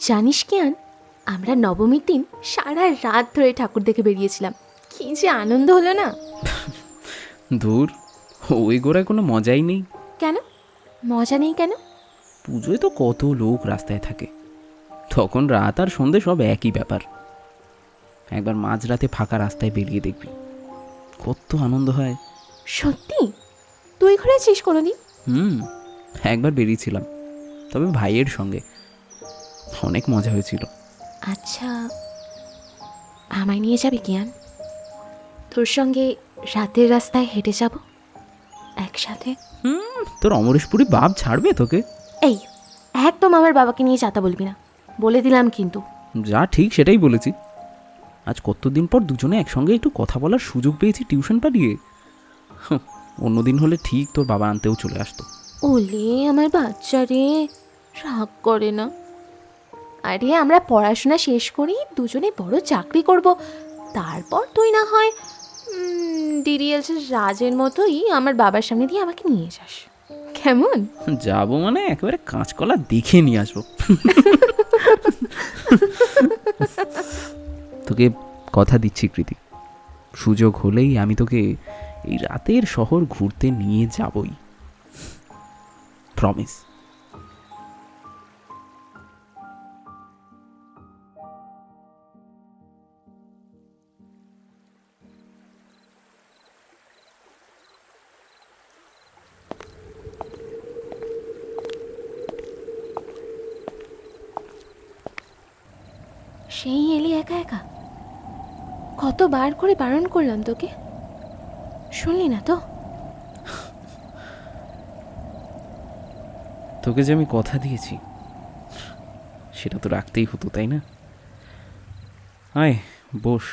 জানিস কি আন? আমরা নবমীর দিন সারা রাত ধরে ঠাকুর দেখে বেরিয়েছিলাম। কি যে আনন্দ হলো না? দূর ওই গোড়ায় কোনো মজাই নেই। কেন? মজা নেই কেন? পুজোয় তো কত লোক রাস্তায় থাকে। তখন রাত আর সন্ধে সব একই ব্যাপার। একবার মাঝরাতে ফাঁকা রাস্তায় বেরিয়ে দেখবি। কত আনন্দ হয়। সত্যি? তুই ঘুরেছিস কোনোদিন? হুম একবার বেরিয়েছিলাম। তবে ভাইয়ের সঙ্গে। অনেক মজা হয়েছিল। আচ্ছা আমায় নিয়ে যাবে কিয়ান তোর সঙ্গে রাতের রাস্তায় হেঁটে যাব একসাথে। হুম তোর অমরেশপুরি বাপ ছাড়বে তোকে? এই একদম আমার বাবাকে নিয়ে যাতা বলবি না। বলে দিলাম কিন্তু। যা ঠিক সেটাই বলেছি। আজ কতদিন পর দুজনে একসঙ্গে একটু কথা বলার সুযোগ পেয়েছি টিউশন পাঠিয়ে। অন্যদিন হলে ঠিক তোর বাবা আনতেও চলে আসতো। ওলে আমার বাচ্চা রে রাগ করে না। আরে, আমরা পড়াশোনা শেষ করি, দুজনে বড় চাকরি করব। তারপর তুই না হয় ডিডিএলস রাজের মতোই আমার বাবার সামনে দিয়ে আমাকে নিয়ে যাস। কেমন? যাব মানে একেবারে কাঁচকলা দেখে নিয়ে আসব। তোকে কথা দিচ্ছি, কৃতি। সুযোগ হলেই আমি তোকে এই রাতের শহর ঘুরতে নিয়ে যাবই। প্রমিস সেই এলি একা একা? কতবার করে বারণ করলাম তোকে? শুনলি না তো? তোকে যে আমি কথা দিয়েছি, সেটা তো রাখতেই হতো, তাই না? আয়, বস।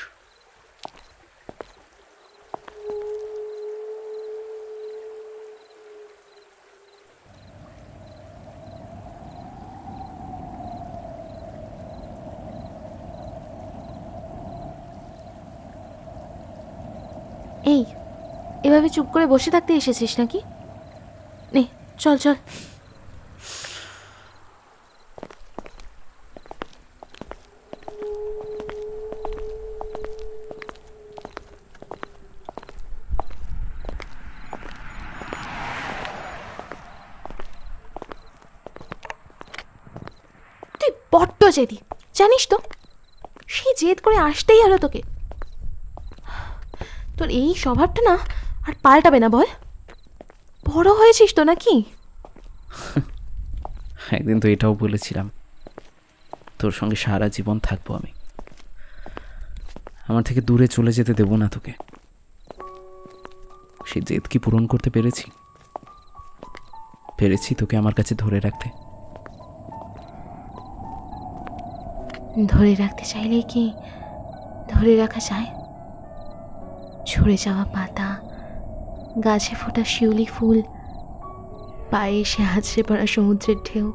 এই, এভাবে চুপ করে বসে থাকতে এসেছিস নাকি? নে, চল চল। তুই বড্ড জেদি, জানিস তো? সেই জেদ করে আসতেই হলো তোকে। তোর এই স্বভাবটা না আর পাল্টাবে না বল। বড় হয়েছিস তো নাকি? একদিন তো এটাও বলেছিলাম তোর সঙ্গে সারা জীবন থাকব আমি। আমার থেকে দূরে চলে যেতে দেবো না তোকে। সেই জেদ কি পূরণ করতে পেরেছি? পেরেছি তোকে আমার কাছে ধরে রাখতে। ধরে রাখতে চাইলে কি ধরে রাখা যায়? ঝরে যাওয়া পাতা, গাছে ফোটা শিউলি ফুল, পায়ে এসে হাতড়ে পড়া সমুদ্রের ঢেউ,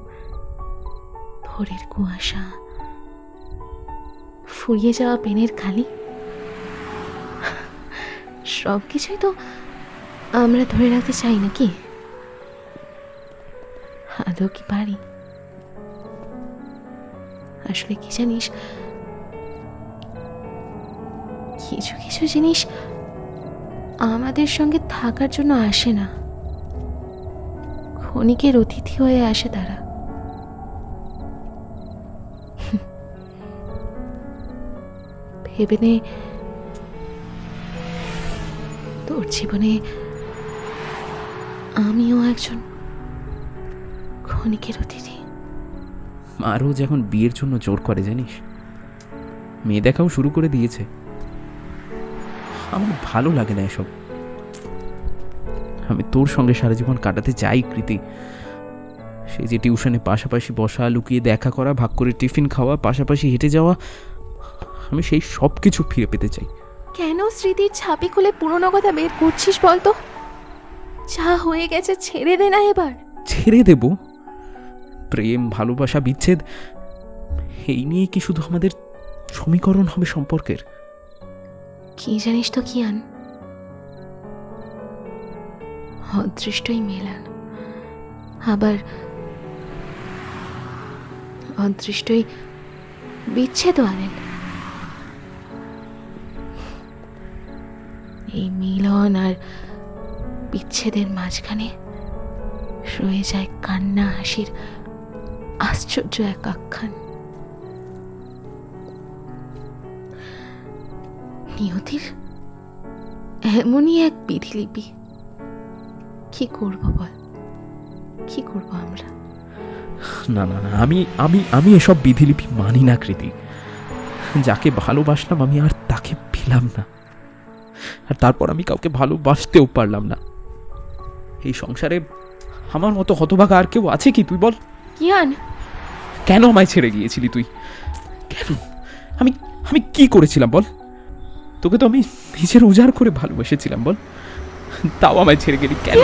ভোরের কুয়াশা, ফুরিয়ে যাওয়া পেনের খালি। সব কিছুই তো আমরা ধরে রাখতে চাই নাকি? আদৌ কি পারি? আসলে কি জানিস? কিছু কিছু জিনিস আমাদের সঙ্গে থাকার জন্য আসে না। ক্ষণিকের অতিথি হয়ে আসে তারা। ভেবে নে, তোর জীবনে আমিও একজন ক্ষণিকের অতিথি। মা রোজ এখন বিয়ের জন্য জোর করে, জানিস? মেয়ে দেখাও শুরু করে দিয়েছে। আমার ভালো লাগে না এসব। আমি তোর সঙ্গে সারা জীবন কাটাতে চাই কৃতি। সেই যে টিউশনে পাশাপাশি বসা লুকিয়ে দেখা করা ভাগ করে টিফিন খাওয়া পাশাপাশি হেঁটে যাওয়া আমি সেই সব কিছু ফিরে পেতে চাই। কেন স্মৃতির ছাপি খুলে পুরনো কথা বের করছিস বলতো? যা হয়ে গেছে ছেড়ে দে না এবার। ছেড়ে দেব? প্রেম ভালোবাসা বিচ্ছেদ এই নিয়ে কি শুধু আমাদের সমীকরণ হবে সম্পর্কের? কি জানিস তো কি অদৃষ্টই মেলান আবার অদৃষ্টই বিচ্ছেদও আনেন এই মিলন আর বিচ্ছেদের মাঝখানে রয়ে যায় কান্না, হাসির আশ্চর্য এক আখ্যান। নিয়তির এমনই এক বিধিলিপি। কি করব বল? কি করব আমরা? না না না আমি আমি আমি এসব বিধিলিপি মানি না কৃতি। যাকে ভালোবাসলাম আমি আর তাকে পেলাম না। আর তারপর আমি কাউকে ভালোবাসতেও পারলাম না। এই সংসারে আমার মতো হতভাগা আর কেউ আছে কি তুই বল? কিয়ান? কেন আমায় ছেড়ে গিয়েছিলি তুই? কেন? আমি আমি কি করেছিলাম বল? তোকে তো আমি নিজের উজাড় করে ভালোবেসেছিলাম বল। তাও আমায় ছেড়ে গেলি কেন?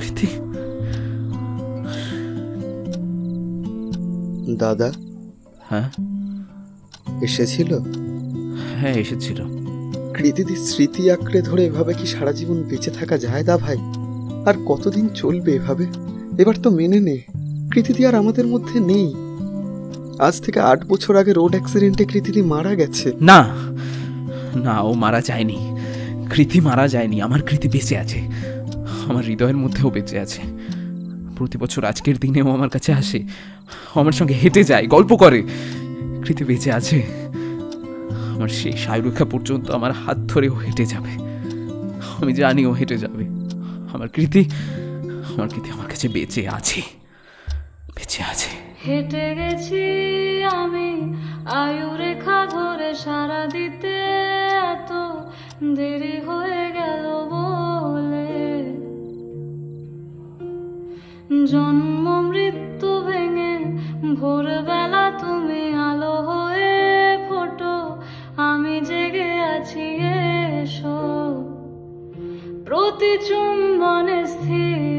কৃতি। দাদা? হ্যাঁ? এসেছিল? হ্যাঁ এসেছিল। কৃতিদির স্মৃতি আঁকড়ে ধরে এভাবে কি সারা জীবন বেঁচে থাকা যায় দা ভাই? আর কতদিন চলবে এভাবে? এবার তো মেনে নে। কৃতিদি আর আমাদের মধ্যে নেই। আজ থেকে আট বছর আগে রোড অ্যাক্সিডেন্টে কৃতিদি মারা গেছে। না না, ও মারা যায়নি। কৃতি মারা যায়নি, আমার কৃতি বেঁচে আছে। আমার হৃদয়ের মধ্যেও বেঁচে আছে। প্রতি বছর আজকের দিনেও আমার কাছে আসে। আমার সঙ্গে হেঁটে যায়, গল্প করে। কৃতি বেঁচে আছে। আমার সেই সায়রেখা পর্যন্ত আমার হাত ধরেও হেঁটে যাবে। আমি জানি ও হেঁটে যাবে। আমার কৃতি আমার কৃতি আমার কাছে বেঁচে আছে। বেঁচে আছে। হেঁটে গেছি আমি আয়ু রেখা ধরে সারা দিতে। এত দেরি হয়ে গেল বলে। জন্ম মৃত্যু ভেঙে ভোরবেলা তুমি আলো হয়ে ফোটো। আমি জেগে আছি, এসো। প্রতি চুম্বনে স্থির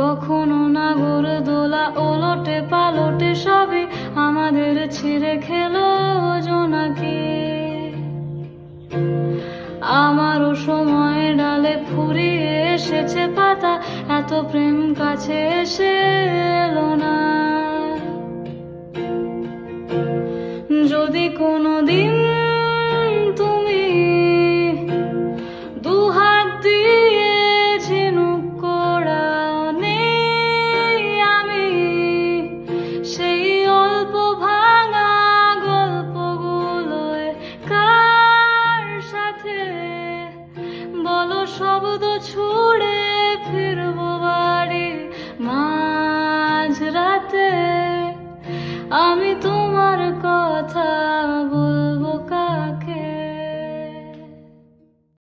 কখনো না ঘোর দোলা ওলটে পালটে সবে আমাদের ছিঁড়ে খেলো জোনাকি। আমারও সময় ডালে ফুরিয়ে এসেছে পাতা, এত প্রেম কাছে এসে এলো না। বলো শব্দ ছুড়ে ফিরবো বাড়ি মাঝ রাতে আমি তোমার কথা বল